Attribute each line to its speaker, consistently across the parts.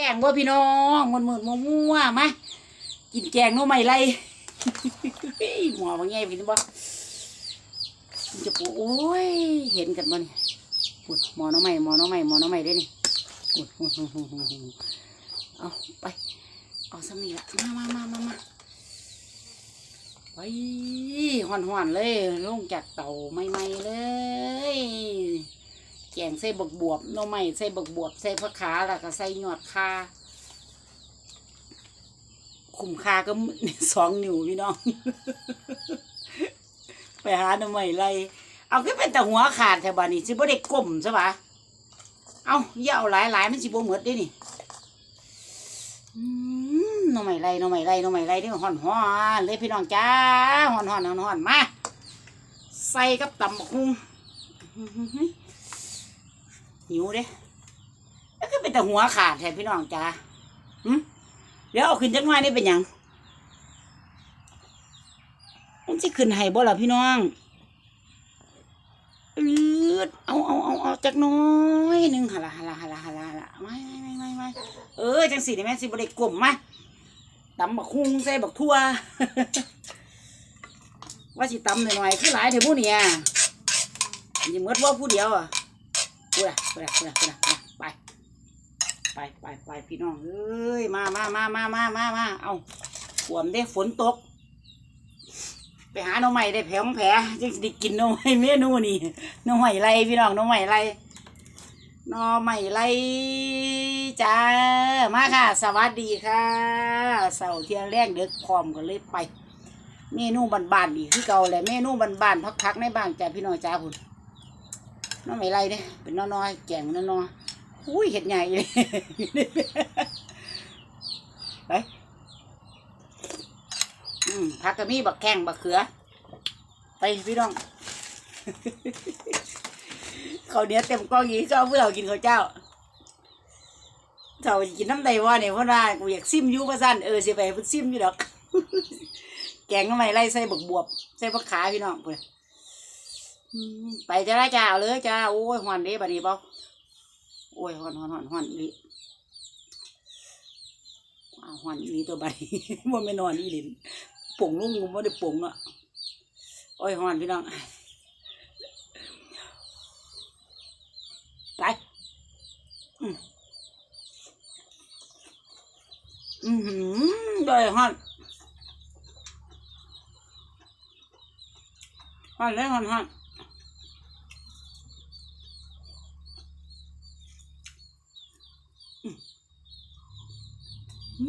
Speaker 1: แกงบ่พี่น้องมันมืดมัวมัวๆมากินแกงหน้อไม่ไรหมอบางแง่กินบ่จะปูโอ้ยเห็นกันบ่นี่ปุดหมอน้อไม่หมอน้อไม่หมอน้อไม่ได้นี่ปุดเอาไปเอาสำนีละมามามามามาไปห่อนห่อนเลยลงจากเต่าใหม่ๆเลย กงใส่บักบวบหน่อไม้ใส่บักบวบใส่ผักขาแล้วก็ใส่หยอดคาคุมคาก็สองนิ้วพี่น้อง ไปหาหน่อไม้ไรเอาก็เป็นแต่หัวขาดแถวบ้านนี่สิบ่ได้ก้มใช่ปะเอาอย่าเอาหลายหลายมันสิบ่หมดเด้นี่หน่อไม้ไรหน่อไม้ไรหน่อไม้ไรนี่ห่อนห่อนเลยพี่น้องจ้าห่อนห่อนห่อนห่อนมาใส่กับตำบักหุ่ง หิวเด้แล้วก็เป็นแต่หัวขาดแทนพี่น้องจ้าหึเดี๋ยวเอาขึ้นจักหน่อยนี่เป็นหยังมันจะขึ้นให้บ่ล่ะพี่น้องอืดเอาเอาเอาเอาจักน้อยหนึ่งหะละหะละหะละหะละหะละไม่ไม่ไม่ไม่ไม่เออจังสีนี่แม่สิบ่ได้กลมมาตำบักคุ้งใส่บักทั่ว ว่าสิตำหน่อยๆคือหลายเถอะผู้เนี่ยยังมดว่าผู้เดียวอะ พูดอะพูดอะพูดอะพูดอะไป ไปไปไปพี่น้องเอ้ยมามามามามามามาเอาฝนได้ฝนตก ไปหาหน่อใหม่ได้แผลของแผลจึงได้กินหน่อใหม่เมนูนี่หน่อใหม่ไรพี่น้องหน่อใหม่ไรหน่อใหม่ไรจ้ามาค่ะ สวัสดีค่ะเสาร์เที่ยงแรกเด็กพร้อมกันเลยไปเมนูบานๆนี่คือเก่าแหละเมนูบานๆพักๆในบ้านจ้าพี่น้องจ้าคุณ น้องไม่ไรเนี่ยเป็นน้อยๆแก่งน้อยๆอุ้ยเห็ดใหญ่เลยไปอืมผักกะมีบักแข้งบักเขือ ไปพี่น้องเขาเนี้ยเต็มกล้องยีก็เอาเพื่อเรากินข้าวเจ้าเขากินน้ำใดว่าเนี่ยเพราะว่ากูอยากซิมยูประสันเออสิไปพิ่นซิมอยู่ดอก แกงทำไมไรใส่บักบวบ ใส่บักขาพี่น้องเพื่อืม ไปจะได้จ้าเอาเลยจ้าโอ้ยหอนเด้บัดนี้เปล่าโอ้ยหอนหอนหอนหอนอีหลีอ้าหอนอีตัวบัดนี้ว่าไม่นอนอีหลินป่งลุงงูไม่ได้ป่งเนาะโอ้ยหอนพี่น้องไปอืมอือหือได้หอนหอนเลยหอนหอน อืมอืม หอ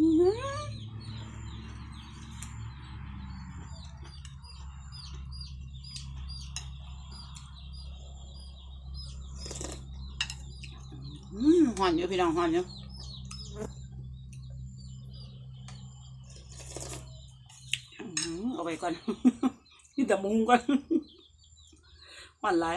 Speaker 1: นอยู่พี่น้องหอนอยู่อื้อหือเอาไปก่อนนี่แต่มุงก่อนหอนไร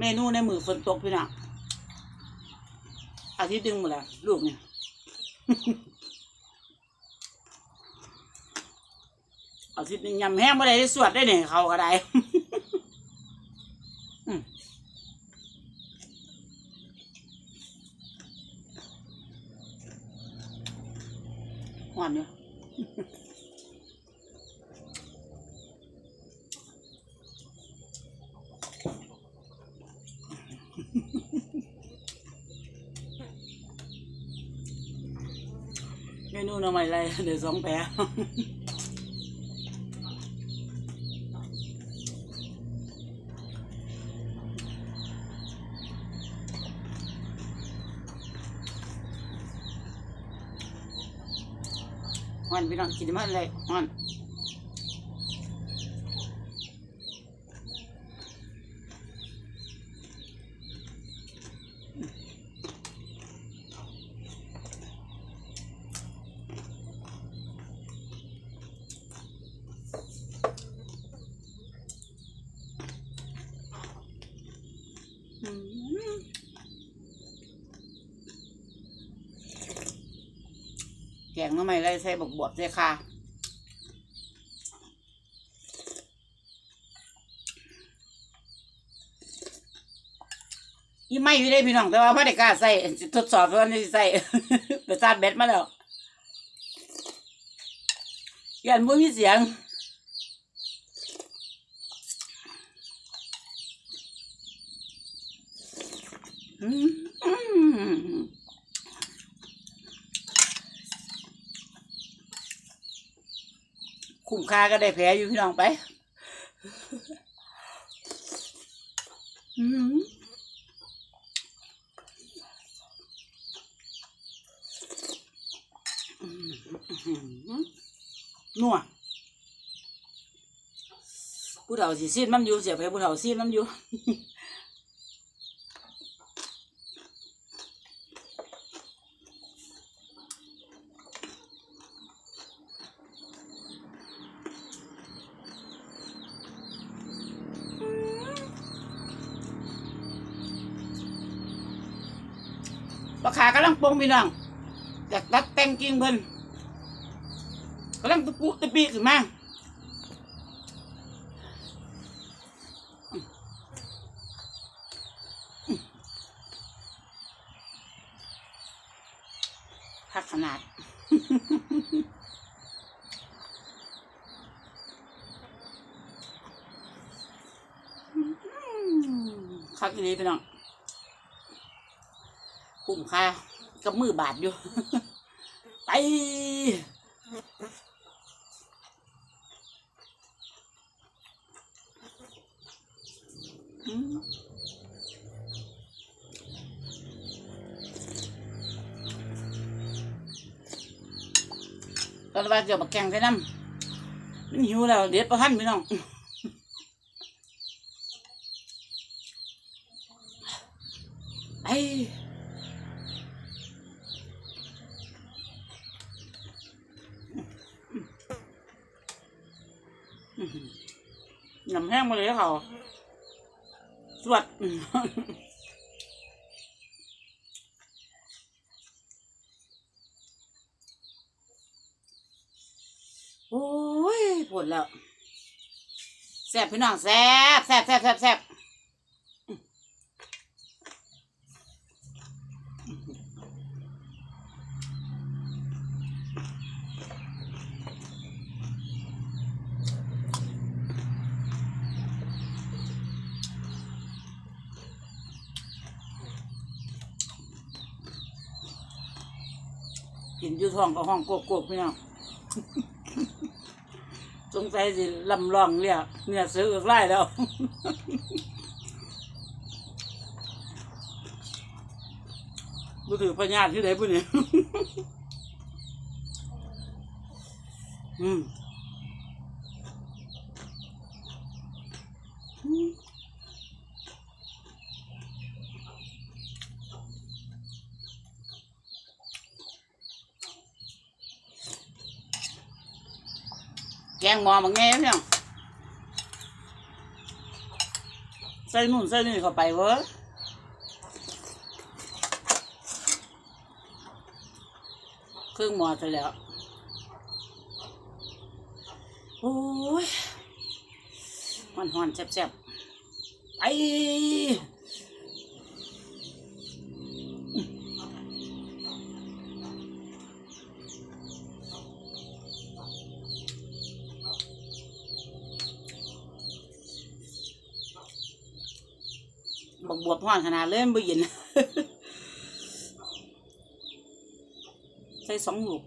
Speaker 1: เมนูในมือฝนตกพี่น้องอาทิตย์ดึงหมดแล้วลูกเนี่ยอาทิตย์นึงยำแห้งไม่ได้ได้สวดได้เนี่ยเขาก็ได้ อืมหวานเนี่ย เมนูหน่อไม้ไรเดี๋ยว แข่งกินมันเมันอืมแกงหน้ำไม้ไรใส่บกบวบใส่ค่ะอีไม่อยู่ได้พี่น้องแต่ว่าไม่ได้กล้าใส่ทดสอบว่านี่ใส่ไปซาดเบ็ดมาแล้วยันบ่มีเสียง คุ้มค่าก็ได้แผลอยู่พี่น้องไปนัวผู้เฒ่าสิซีดมันอยู่เสียไปผู้เฒ่าซีดมันอยู่ ปลาขากำลังปงพี่น้องอยากตัดแต่งกิ่งเพิ่นกำลังตะปุตะปีขึ้นมาพักขนาดคักอีนี้พี่น้องคุ้มค่า กับมือบาทอยู่ ไปตอนว่าเดี๋ยวบักแกงใส่น้ำมันหิวแล้วเด็ดประทันพี่น้อง ไอ้ น้ำแห้ง มาเลยเขาสวดโอ้ยปวดแล้วแซ่บพี่น้องแซ่บแสบแซ่บแซ่บแซ่บ อยู่ท้องก็ห้องโกกโกกพี่น้องสงสัยสิลำลองเรียกเนี่ยซื้อเอือกไล่แล้วบุถือพญาติที่ไหนบุเนี่ยอืม งหมอมาไงพี่น้องใส่นู่นใส่นี่เข้าไปเว้ยครื่งหมอไปแล้ว โอ้ยมันหอนๆแซ่บๆไอ บักบวบห่อนขนาดเล่นบ่เย็น ใส่สองลูก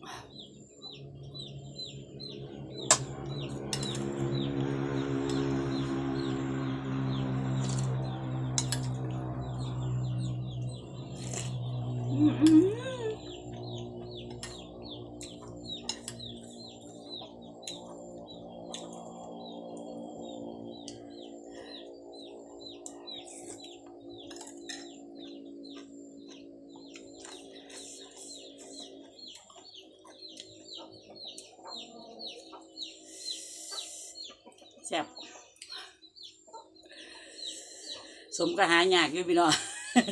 Speaker 1: ซ่บสมก็หายากอยู่พี่น้อง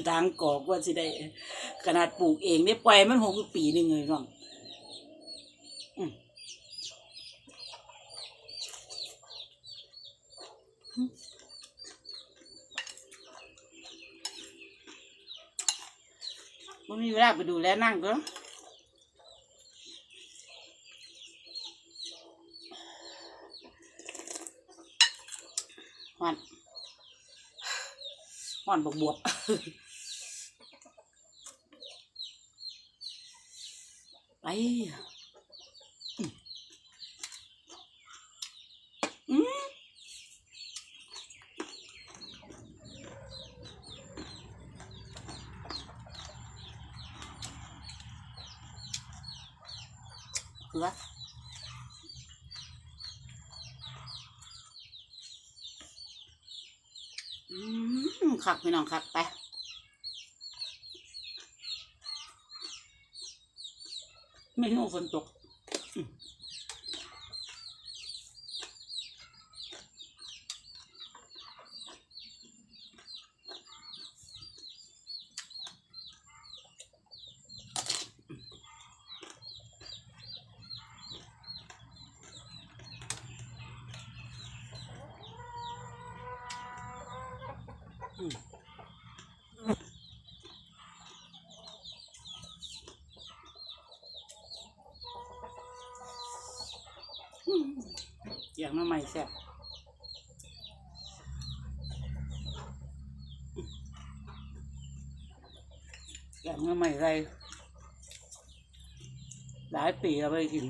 Speaker 1: ทางกอกว่าสิได้ ขนาดปลูกเองเนี่ยปล่อยมันหกปีหนึ่งเลยน้องมันมีเวลาไปดูแลนั่งก็ หอนบวกบวกไปอืมเกลือ ขักพี่น้องขักไปไม่รู้ฝนตก อย่างน้ำใหม่แซ่บอย่างน้ำใหม่ไรหลายปีแล้วไปกิน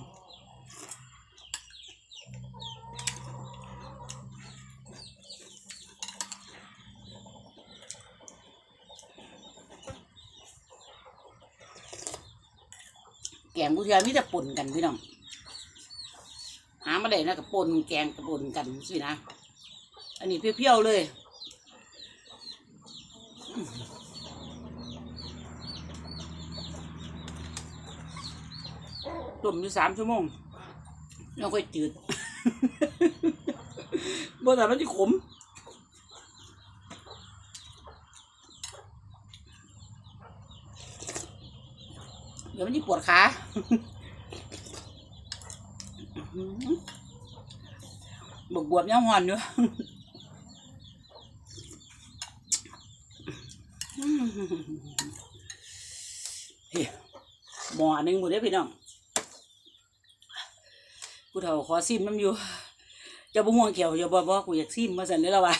Speaker 1: แกงกุเทียมีแต่ป่นกันพี่น้อง มาได้นะกับปนแกงกับป่นกันสินะ อันนี้เปรี้ยวๆเลยต้มอยู่สามชั่วโมงแล้วค่อยจืดบ่แต่มันจะขมเดี๋ยวมันจะปวดขา บวบบวบยังหอนอยู่เฮ้ยหมอหนึ่งหมดเลยพี่น้องกูเฒ่าขอซิมน้ำอยู่เจะบ่ห่วงเกี่ยวอย่าบอกว่ากูอยากซิมมาสั่นเลยแล้ววะ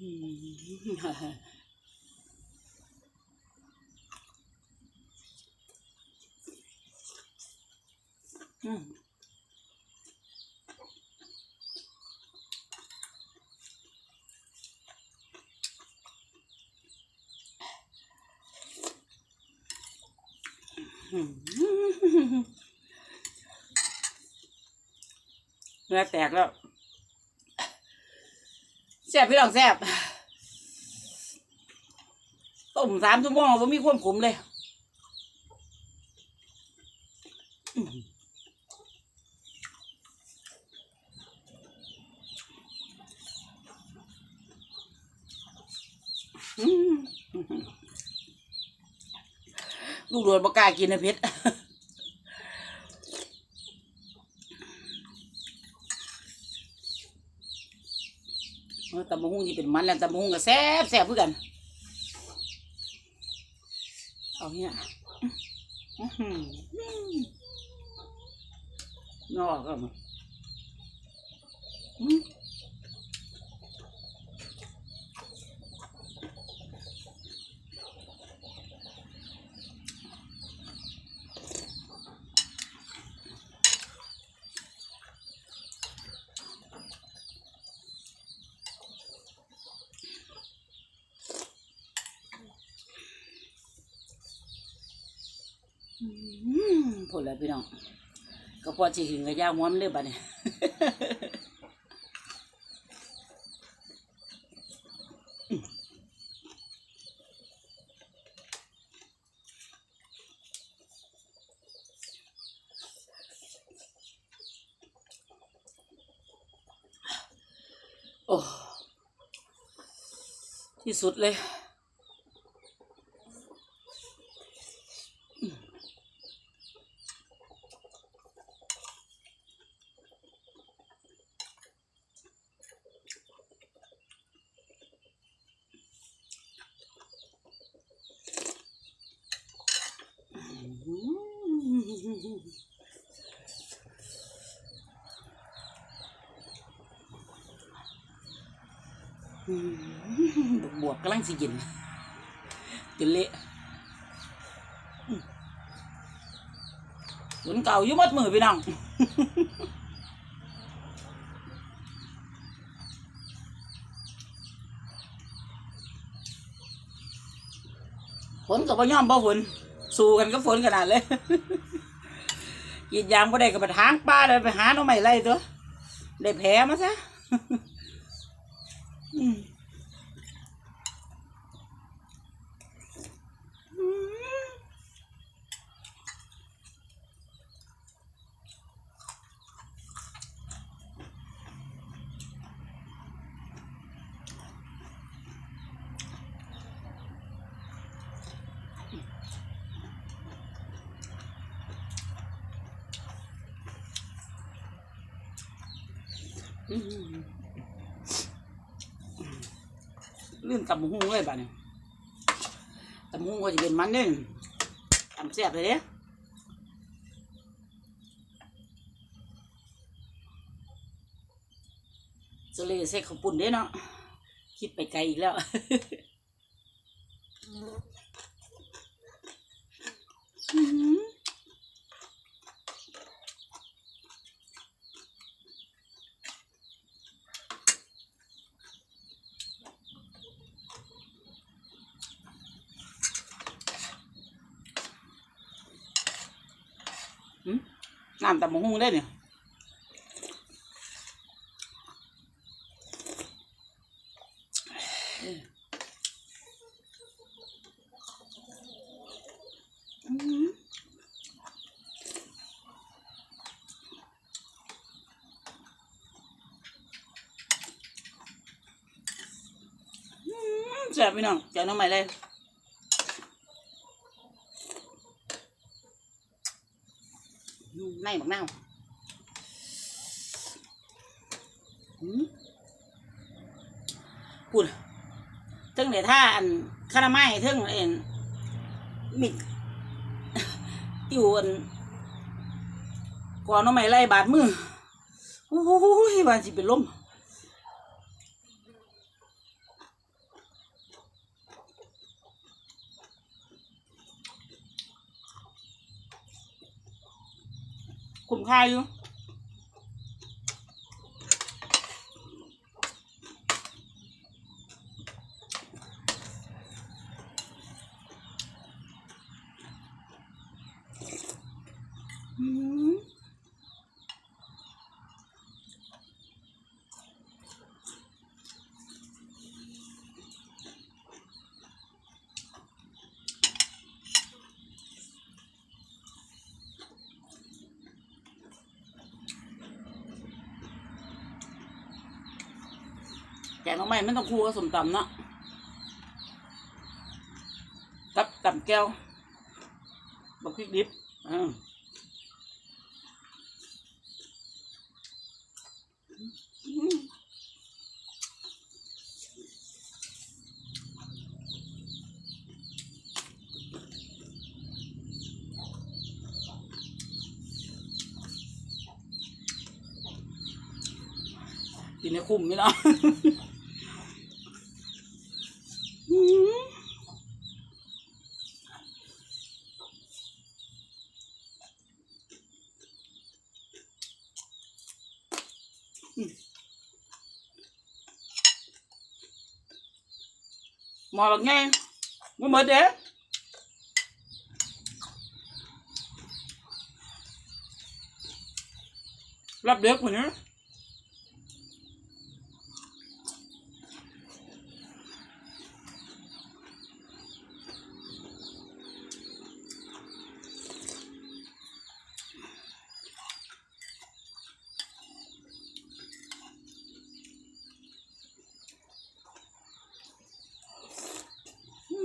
Speaker 1: อืมเนื้อแตกแล้ว ซ่บพี่น้องแซ่บต้มสามชั่วโมงว่ามีความขมเลยลูกโดนบกล้ากินนะเพชรเออตำบะฮุ่งที่ เป็นมันแล้วตำบะมุ่งก็แซ่บแซ่บเพื่อกันเอาเนี่ยนอกก็มา อืมอืมพูดแล้วพี่น้องก็พอจีหึงกับย่าม้วนเลยบัดนี้โอ้ที่สุดเลย บวกบวกกำลัง สิกินกินเละอืมฝนเก่าอยู่หมัดมือพี่น้องฝนกับพ่ย่อมบ่ฝนสู้กันกับฝนขนาดเลยกรีดยางบ่ได้ก็ไปทางป้าเลยไปหาหน่อไม้ไล่ตัว ได้แผลมาซะ ลื่นตำบักหูเลยบ้านี่ตำบักหูก็จะเป็นมันเนี่ยตำแซ่บเลยเด้สเลยใส่ข้าวปุ่นเด้เนาะคิดไปไกลอีกแล้ว น้ำตำบักหูได้เนี่ยแซ่บพี่น้องเจ้าน้องใหม่เลย ในบักนาวพูดถึงเดี๋ยวถ้าอันคาราไม้ถึงเอ็นมิกอยู่อันก่อนน้องใหม่ไล่บาดมือโอ้ยบาดสิเป็นลม คุ้มค่าอยู่ งน้องใหม่ไม่ต้องคู่กับสมตำเนาะกับตำแก้วบักพริกดิบอืมกินในคุ้มนี่เนาะ อื้อหืออืม หมอแบบไงมันเหมือนเด้รับเด็กคนนี้ อ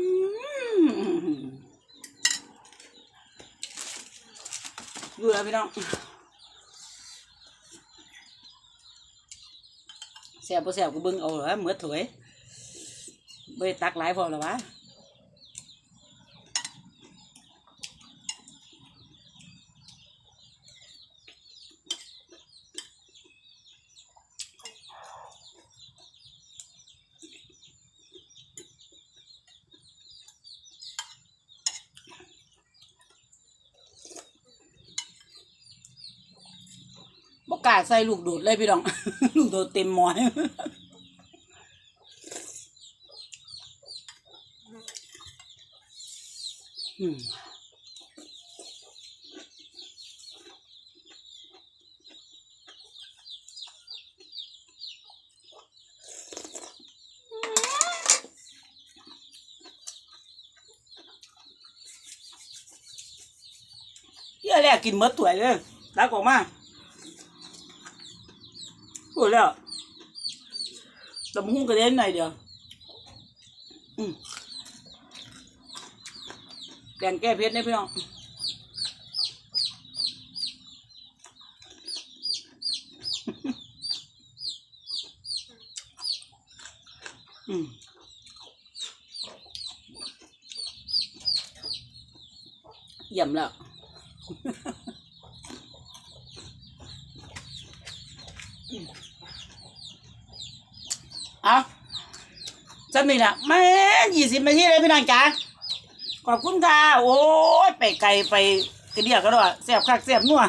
Speaker 1: เบื่ อพี่น้องแซ่บบ่แซ่บก็เบิ่งเอาเหรอเหมือถวยบ่ได้ตักหลายพอแล้ววะ กาใส่ลูกโดดเลยพี่น้อง ลูกโดดเต็มหมอนอืมเฮ้ยอะแรกกินเมดถวยเลยรักออกมา พูดแล้วตำหุ้งกระเด็นหน่อยเดียวแกงแก้เผ็ดเนี่ยพี่น้องอืมเยี่ยมแล้ว เอาจำนี่ละแม่ยี่สิบนาทีเลยพี่น้องจ๋าขอบคุณค่ะ โอ้ย ไปไกลไปกระเดียกก็ด้เสียบคักเสียบนัว